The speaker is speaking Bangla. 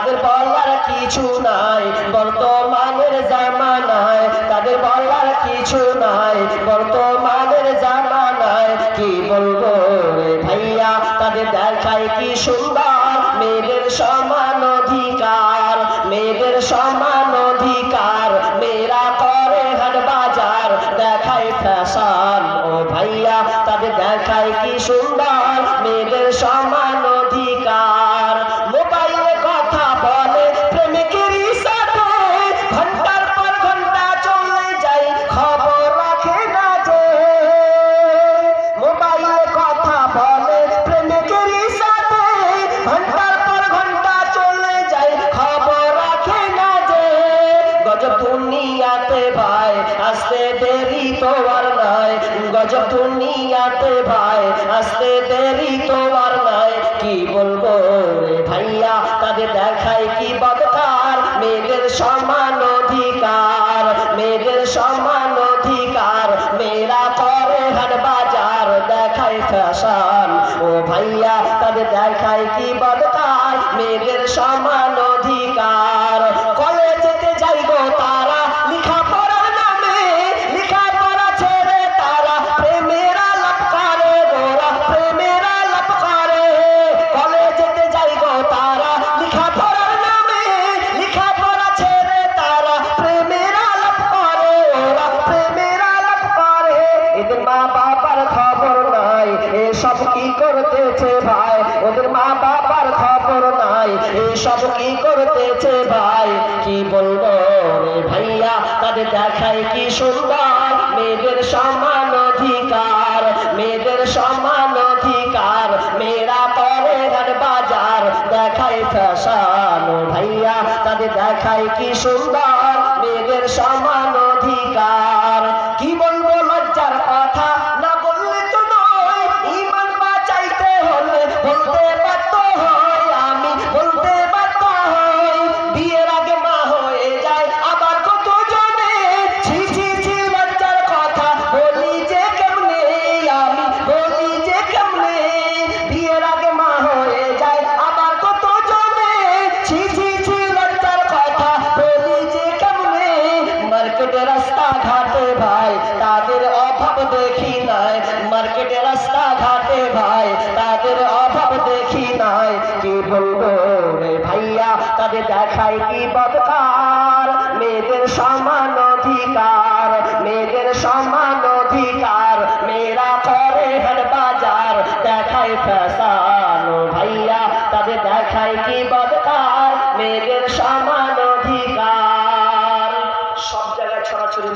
তাদের বলার কিছু নাই। বর্তমানের জামানায় তাদের বলার কিছু নাই। বর্তমানের জামানায় কি বলব ভাইয়া? তাদের দেখায় কি সুন্দর? মেয়েদের সমান অধিকার, মেয়েদের সমান অধিকার। মেয়েরা করে হাট বাজার, দেখায় ফ্যাশন ও ভাইয়া, তাদের দেখায় কি সুন্দর? মেয়েদের সমান ঘণ্টার পর ঘণ্টা চলে যায়। খবর রাখে না যে গজব দুনিয়াতে ভাই, আসতে দেরি তো আর নাই। গজব দুনিয়াতে ভাই, আসতে দেরি তো আর নাই। কি বলব? ও ভাইয়া তাদের দেখায় কি বদকার মেয়েদের সমান অধিকার। বাবার খবর নাই। এসব কি করতেছে ভাই? কি বলব রে ভাইয়া, তাদের দেখায় কি সুন্দর? মেয়েদের সমান অধিকার, মেয়েদের সমান অধিকার। মেয়েরা করে হাট বাজার, দেখায় ফ্যাশন ভাইয়া, তাদের দেখায় কি সুন্দর? মেয়েদের সমান অধিকার। কি বলব লজ্জার কথা? দেখি নাই। মার্কেটে রাস্তা ঘাটে ভাই, তাদের অভাব দেখি নাই। কি বলব রে ভাইয়া, তাদের দেখায় কি বদকার? মেয়েদের সমান অধিকার, মেয়েদের সমান অধিকার। মেয়েরা করে হাট বাজার দেখায় ফ্যাশন। ভাইয়া, তাদের দেখায় কি বদকার? মেয়েদের সমান অধিকার। সব জায়গায় ছড়াছড়ি